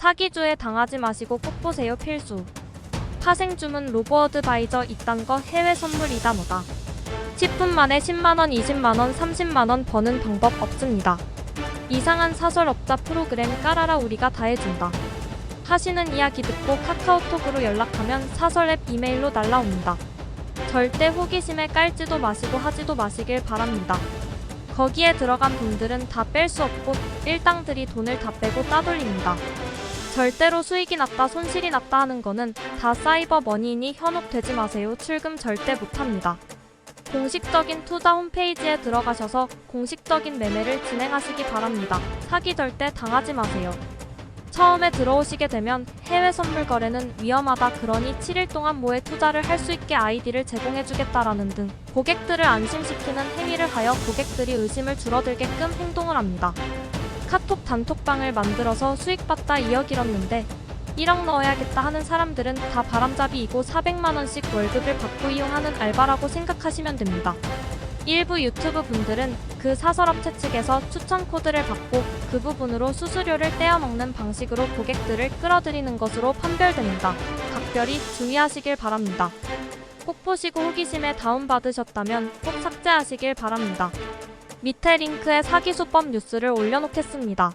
사기주에 당하지 마시고 꼭 보세요 필수. 파생 주문 로보 어드바이저 이딴 거 해외 선물이다 뭐다. 10분 만에 10만원, 20만원, 30만원 버는 방법 없습니다. 이상한 사설업자 프로그램 깔아라 우리가 다 해준다. 하시는 이야기 듣고 카카오톡으로 연락하면 사설 앱 이메일로 날라옵니다. 절대 호기심에 깔지도 마시고 하지도 마시길 바랍니다. 거기에 들어간 돈들은 다 뺄 수 없고 일당들이 돈을 다 빼고 따돌립니다. 절대로 수익이 났다 손실이 났다 하는 거는 다 사이버 머니이니 현혹되지 마세요. 출금 절대 못합니다. 공식적인 투자 홈페이지에 들어가셔서 공식적인 매매를 진행하시기 바랍니다. 사기 절대 당하지 마세요. 처음에 들어오시게 되면 해외 선물 거래는 위험하다 그러니 7일 동안 뭐에 투자를 할 수 있게 아이디를 제공해 주겠다라는 등 고객들을 안심시키는 행위를 하여 고객들이 의심을 줄어들게끔 행동을 합니다. 카톡 단톡방을 만들어서 수익 봤다 2억 잃었는데 1억 넣어야겠다 하는 사람들은 다 바람잡이이고 400만원씩 월급을 받고 이용하는 알바라고 생각하시면 됩니다. 일부 유튜브 분들은 그 사설업체 측에서 추천 코드를 받고 그 부분으로 수수료를 떼어먹는 방식으로 고객들을 끌어들이는 것으로 판별됩니다. 각별히 주의하시길 바랍니다. 꼭 보시고 호기심에 다운받으셨다면 꼭 삭제하시길 바랍니다. 밑에 링크에 사기 수법 뉴스를 올려놓겠습니다.